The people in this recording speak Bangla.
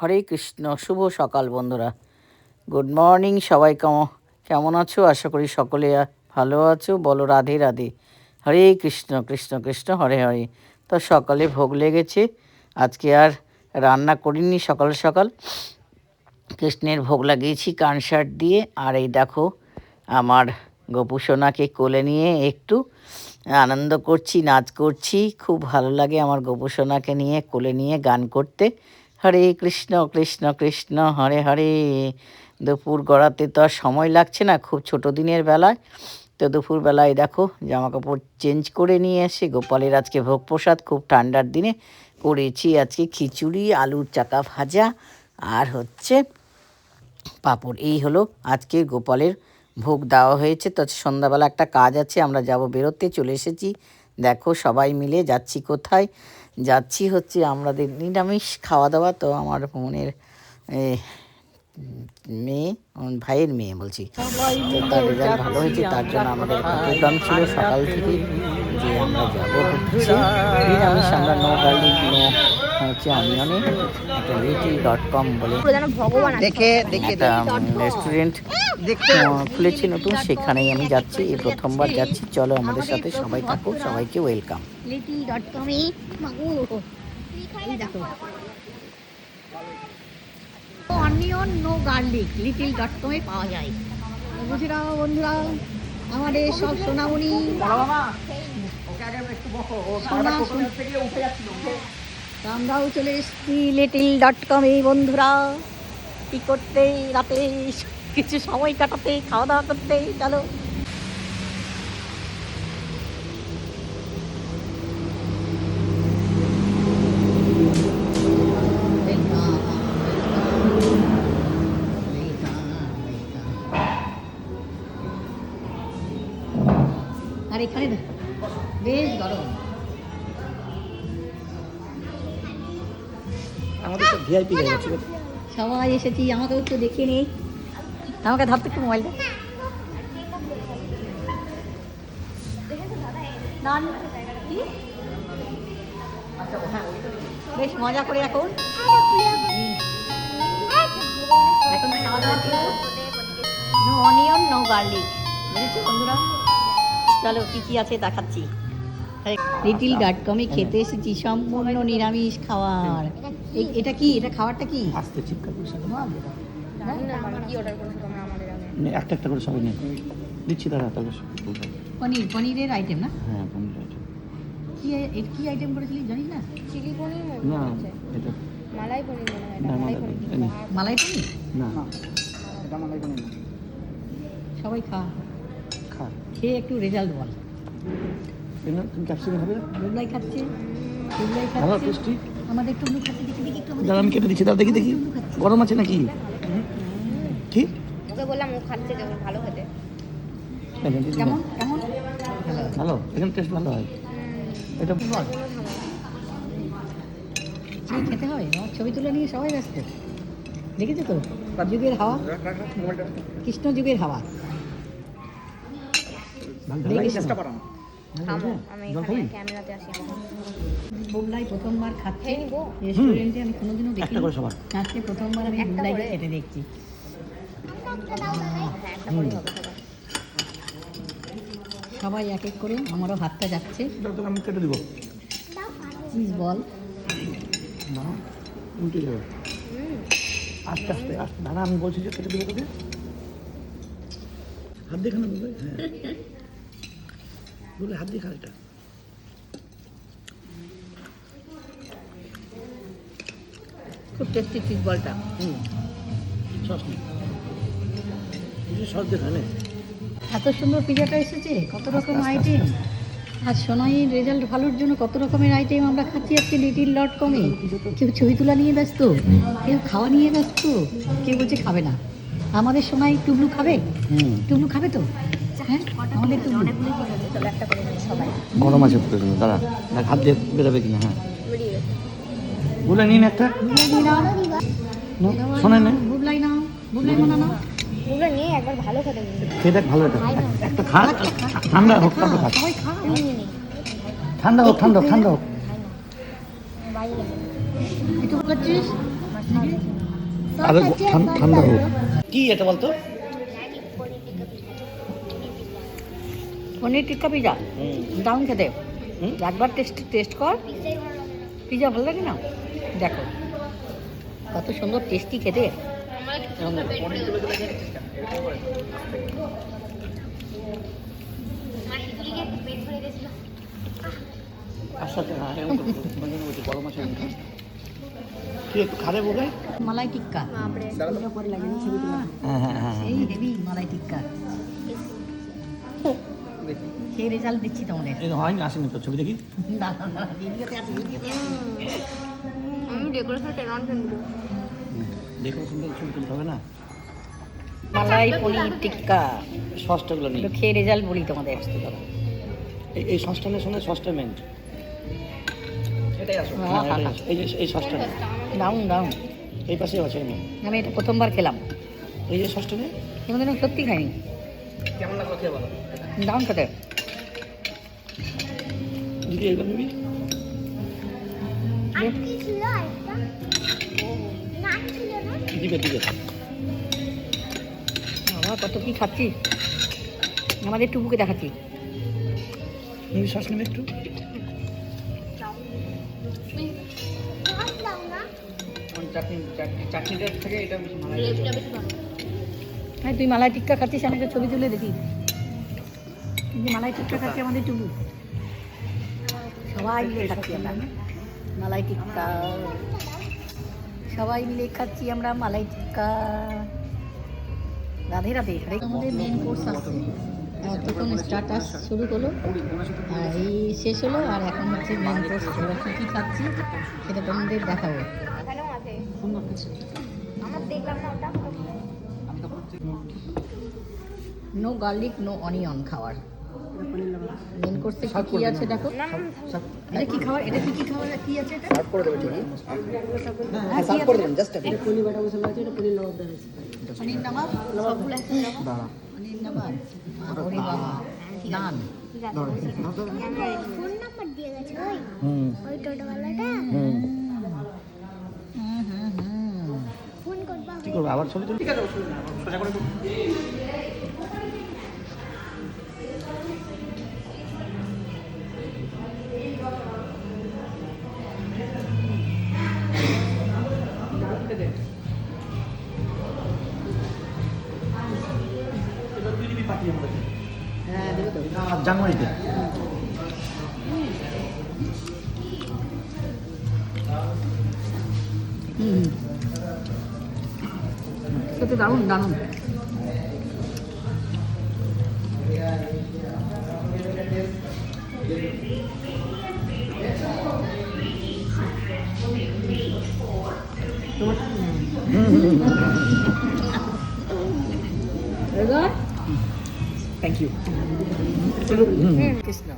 হরে কৃষ্ণ, শুভ সকাল বন্ধুরা। গুড মর্নিং সবাই কেমন কেমন আছো? আশা করি সকলে ভালো আছো। বলো রাধে রাধে। হরে কৃষ্ণ কৃষ্ণ কৃষ্ণ, হরে হরে। তো সকালে ভোগ লেগেছে। আজকে আর রান্না করিনি সকাল সকাল। কৃষ্ণের ভোগ লাগিয়েছি কানসার দিয়ে। আর এই দেখো, আমার গোপু সোনাকে কোলে নিয়ে একটু আনন্দ করছি, নাচ করছি। খুব ভালো লাগে আমার গোপু সোনাকে নিয়ে কোলে নিয়ে গান করতে। হরে কৃষ্ণ কৃষ্ণ কৃষ্ণ, হরে হরে। দুপুর গড়াতে তো আর সময় লাগছে না, খুব ছোট দিনের বেলায়। তো দুপুরবেলায় দেখো জামা কাপড় চেঞ্জ করে নিয়ে এসে গোপালের আজকে ভোগ প্রসাদ, খুব ঠান্ডার দিনে করেছি আজকে খিচুড়ি, আলুর চাকা ভাজা আর হচ্ছে পাঁপড়। এই হলো আজকে গোপালের ভোগ দেওয়া হয়েছে। তো সন্ধ্যাবেলা একটা কাজ আছে, আমরা যাব বেরোতে, চলে এসেছি। দেখো সবাই মিলে যাচ্ছি কোথায়? যাচ্ছি হচ্ছে আমাদের নিরামিষ খাওয়া দাওয়া তো আমার বোনের মেয়ে ভাইয়ের মেয়ে বলছি। তার রেজাল্ট ভালো হয়েছে, তার জন্য আমাদের প্রোগ্রাম ছিল সকাল থেকে যে আমরা যাব হচ্ছে। নিরামিষ আমরা নো গার্লিক নো হচ্ছে অনিয়নে একটা লিটিল ডট কম বলে। যেন ভগবান দেখে দেখে রেস্টুরেন্ট খুলেছি নতুন সেখানেই আমি যাচ্ছি এই প্রথমবার যাচ্ছি। চলো আমাদের সাথে সবাই থাকো সবাইকে ওয়েলকাম লিটিল ডট কমে দেখো। Onion no garlic little dot কমে পাওয়া যায়। তো বুঝে নাও বন্ধুরা আমাদের সব সোনামণি। সোনা আমরাও চলে এসেছি লিটিল ডট কমে বন্ধুরা। কি করতে, রাতে কিছু সময় কাটাতে খাওয়া দাওয়া করতে, চলো। আর এখানে বেশ গরম। আমাদের ভিআইপি সবাই এসেছি আমাকেও একটু দেখিয়ে নেই আমাকে ধরতে একটু মোবাইলটা বেশ মজা করে এখন। No onion, no garlic. বুঝেছ বন্ধুরা? চলো, কি কি আছে দেখাচ্ছি। লিটিল ডট কমে খেতে এসেছি সম্পূর্ণ নিরামিষ খাবার এটা কি? এটা খাবারটা কি? আস্তে চিৎকার করে সবাই পনির একটা একটা করে সবাই নিয়ে দিচ্ছি দাঁড়া তাহলে পনিরের আইটেম না? হ্যাঁ পনির আছে। কি এ- কি আইটেম করেছিলি জানিস না? চিলি পনির না এটা মালাই পনির মনে হয় না, মালাই মালাই পনির। পনির। মালাই পনির? না। এটা মালাই পনির না। সবাই খা। খা। খেয়ে একটু রেজাল্ট বল। তুমি ক্যাপসিকাম হবে দুবলাই খাচ্ছে দুবলাই ভালো টেস্টি আমাদের একটু খাচ্ছে দেখি দেখি একটু দাঁড়া আমি কেটে দিচ্ছি দাঁড়া দেখি দেখি। গরম আছে নাকি? কি? ওকে বললাম ও খাচ্ছে ভালো খেতে কেমন? কেমন? ভালো ভালো এখানে টেস্ট ভালো হয়। এটা খেতে হয় ছবি তুলে নিয়ে সবাই ব্যস্ত। দেখেছ তো? যুগের হাওয়া। কৃষ্ণ যুগের হাওয়া। বুবলাই প্রথমবার খাচ্ছে? রেস্টুরেন্টে আমি কোনোদিনও দেখি একটা করে সবার। আজকে প্রথমবার আমি দেখছি। সবাই এক এক করে আমারও হাতটা যাচ্ছে। আমি কেটে দিব। Cheese ball. না উল্টে যাবে। আস্তে আস্তে আস্তে। দাঁড়া আমি বলছি যে কেটে দেবো তোকে। হাত দেখে না বলবে হ্যাঁ। বলে হাত দেখা এটা খুব টেস্টি চিজ বলটা। হুম। সস নেই। সস দেখা এত সুন্দর পিজাটা এসেছে কত রকম আইটেম আর সোনাইয়ের রেজাল্ট ভালোর জন্য কত রকমের আইটেম আমরা খাচ্ছি আজকে লিটিল ডট কমে কেউ ছবি তোলা নিয়ে ব্যস্ত কেউ খাওয়া নিয়ে ব্যস্ত কেউ বলছে খাবে না। আমাদের সোনাই টুবলু খাবে? হুম। টুবলু খাবে তো? হ্যাঁ? গরম আছে দাঁড়া। দেখ, হাত দিয়ে বেরোবে কিনা হ্যাঁ। বলে নিন একটা। শোনে না। ঠান্ডা হোক ঠান্ডা হোক ঠান্ডা হোক ঠান্ডা হোক। ঠান্ডা হোক। কি এটা বলতো? পনির টিক্কা পিজা দারুণ খেতে। একবার টেস্ট টেস্ট কর। পিজা ভালো লাগে না? দেখো। কত সুন্দর টেস্টি খেতে। হ্যাঁ মালাই টিক্কা। হ্যাঁ হ্যাঁ হেভি মালাই টিক্কা। সেই রেজাল্ট দিচ্ছি তোমাদের। এই হয়নি আসেনি তো ছবি দেখি। না না না ভিডিওতে আছে ভিডিওতে আমি ডেকোরেশন টেন কিনবো দেখো সুন্দর ছবি তুলতে হবে না। মালাই পনির টিক্কা। সসটাগুলো নেই একটু খেয়ে রেজাল্ট বলি তোমাদের। আসতে এই এই নেই শোনে সসটা মেন এটাই আসো। এই যে এই দারুণ দারুণ এই পাশে আছে নেই আমি এটা প্রথমবার খেলাম। এই যে সসটা নেই কিন্তু সত্যি খাইনি। কেমন লাগল খেয়ে বলো? দারুণ খেতে। দিদি এইগুলো নিবি? দিবে দিবে। বাবা কত কি খাচ্ছি? আমাদের টুকুকে দেখাচ্ছি। নিবি সস নেবে একটু? হ্যাঁ তুই মালাই টিক্কা খাচ্ছিস আমি একটা ছবি তুলে দেখি। এই মালাই টিক্কা খাচ্ছি আমাদের টুকু সবাই মিলে খাচ্ছি আমরা। মালাই টিক্কা। সবাই মিলে খাচ্ছি আমরা মালাই টিক্কা। রাধে রাধে আমাদের মেন কোর্স আসছে। তখন স্টার্টাস শুরু হলো আর এই শেষ হলো আর এখন হচ্ছে মেন কোর্স ওরা কী কী খাচ্ছি সেটা তোমাদের দেখাবো। আমার দেখলাম না ওটা। নো গার্লিক নো অনিয়ন খাওয়ার। মেন কোর্সে কি কি আছে দেখো? এটা কি খাবার এটা কি কি খাবার কি আছে এটা? সার্ভ করে দেবে ঠিক হ্যাঁ সার্ভ করে দেবেন জাস্ট পনির বাটা মশলা আছে এটা পনির লবণ আছে। পনির নামাজ সবগুলো রাখো দাঁড়া। পনির নামাজ ওরে বাবা নান ফোন নাম্বার দিয়ে গেছে। ওই হুম। ওই টোটোওয়ালাটা? হুম হুম হুম ফোন করবা কি করব? আবার ছবি তুলি ঠিক আছে সোজা করে হ্যাঁ জানুয়ারিতে। হুম। সত্যি দারুণ দারুণ থ্যাংক ইউ কৃষ্ণ